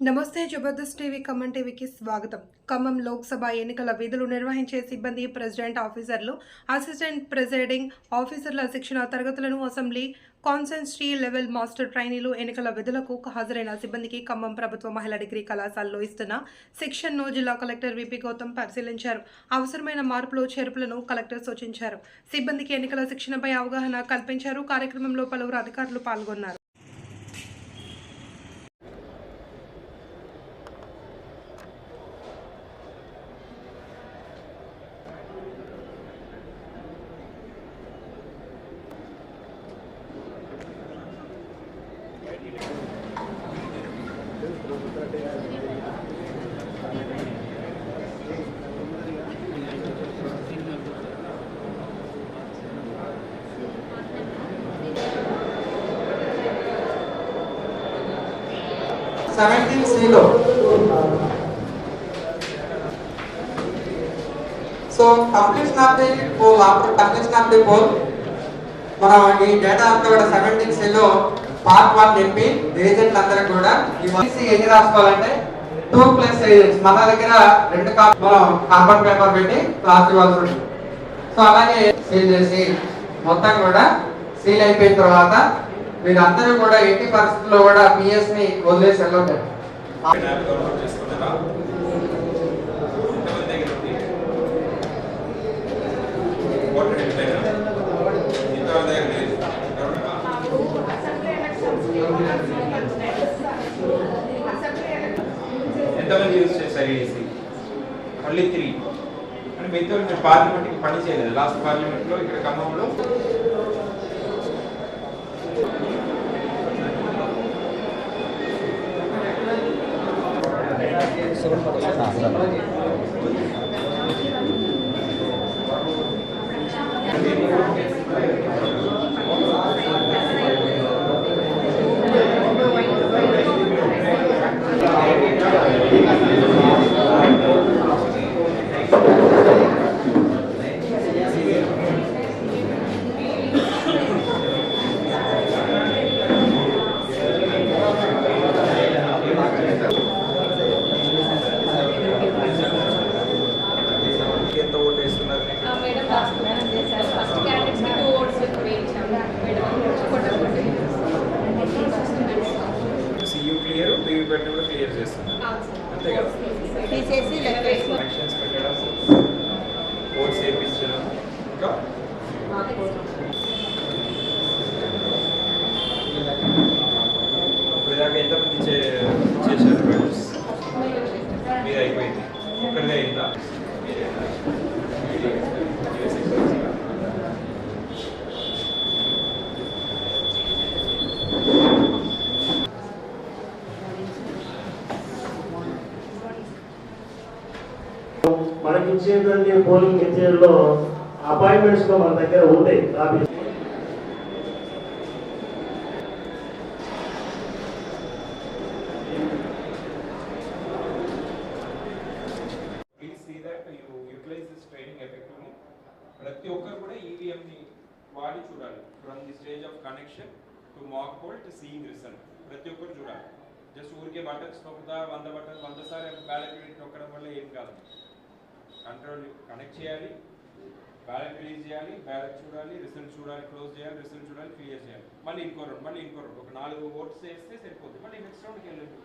నమస్తే జబర్దస్త్ టీవీ ఖమ్మం టీవీకి స్వాగతం. ఖమ్మం లోక్సభ ఎన్నికల విధులు నిర్వహించే సిబ్బంది ప్రెసిడెంట్ ఆఫీసర్లు అసిస్టెంట్ ప్రెసిడింగ్ ఆఫీసర్ల శిక్షణ తరగతులను అసెంబ్లీ కాన్సెన్స్ట్రీ లెవెల్ మాస్టర్ ట్రైనీలు ఎన్నికల విధులకు హాజరైన సిబ్బందికి ఖమ్మం ప్రభుత్వ మహిళా డిగ్రీ కళాశాలలో ఇస్తున్న శిక్షణను జిల్లా కలెక్టర్ విపి గౌతమ్ పరిశీలించారు. అవసరమైన మార్పులు చేర్పులను కలెక్టర్ సూచించారు. సిబ్బందికి ఎన్నికల శిక్షణపై అవగాహన కల్పించారు. కార్యక్రమంలో పలువురు అధికారులు పాల్గొన్నారు. సెవెంటీన్ సిలో so completion of the poll after completion of the poll మనం ఈ డేటా అంతా కూడా సెవెంటీన్ సిలో పార్ట్ వన్ చెప్పి ఏజెంట్ అందరూ కూడా ఎన్ని రాసుకోవాలంటే టూ ప్లస్ ఏజెంట్స్. మన దగ్గర రెండు కాపీ మనం కార్బన్ పేపర్ పెట్టి క్లాస్ ఇవ్వాల్సి ఉంటుంది. సో అలాగే సీల్ చేసి మొత్తం కూడా సీల్ అయిపోయిన తర్వాత మీరందరూ కూడా ఎట్టి పరిస్థితుల్లో కూడా పిఎస్ని వదిలేసి వెళ్ళండి ఎంతమంది యూజ్ చేశారు ఏసీ మళ్ళీ త్రీ అంటే మిగతా వాళ్ళు మీరు పార్లమెంట్కి పని చేయలేదు. లాస్ట్ పార్లమెంట్లో ఇక్కడ ఖమ్మంలో ఎంత మనకి ఇచ్చేటువంటి పోలింగ్ మెటీరియల్లో అపాయింట్మెంట్స్ కూడా మన దగ్గర ఉంటాయి. Copy see that you utilize training effectively ప్రతి ఒక్కరు కూడా ఈవీఎంని వాడి చూడాలి. From the stage of connection to mock poll to seeing result ప్రతి ఒక్కరు చూడాలి. జస్ట్ ఊరికే బటన్స్ నొక్కుతా వంద బటన్ వంద సార్లు బ్యాలెట్ యూనిట్ నొక్కడం వల్ల ఏం కాదు. కంట్రోల్ కనెక్ట్ చేయాలి బ్యాలెట్ రిలీజ్ చేయాలి బ్యాలెట్ చూడాలి రిజల్ట్ చూడాలి క్లోజ్ చేయాలి రిజల్ట్ చూడాలి క్లియర్ చేయాలి. మళ్ళీ ఇంకో రౌండ్ మళ్ళీ ఇంకో రౌండ్ ఒక నాలుగు ఓట్స్ వేస్తే సరిపోతుంది మళ్ళీ నెక్స్ట్ రౌండ్కి వెళ్ళండి.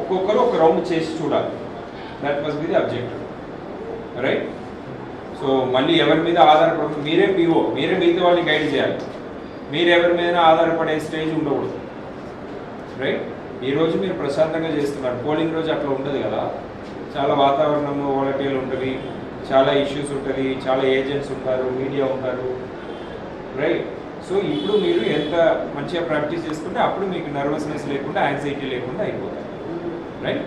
ఒక్కొక్కరు ఒక రౌండ్ చేసి చూడాలి. That must be the objective right so మళ్ళీ ఎవరి మీద ఆధారపడ మీరే మీవో మీరే మిగతా వాళ్ళని గైడ్ చేయాలి. మీరు ఎవరి మీద ఆధారపడే స్టేజ్ ఉండకూడదు. రైట్ ఈ రోజు మీరు ప్రశాంతంగా చేస్తున్నారు. పోలింగ్ రోజు అట్లా ఉండదు కదా. చాలా వాతావరణము వాలటైల్ ఉంటుంది చాలా ఇష్యూస్ ఉంటుంది చాలా ఏజెంట్స్ ఉంటారు మీడియా ఉంటారు రైట్ సో ఇప్పుడు మీరు ఎంత మంచిగా ప్రాక్టీస్ చేసుకుంటే అప్పుడు మీకు నర్వస్నెస్ లేకుండా యాంగ్జైటీ లేకుండా అయిపోతారు రైట్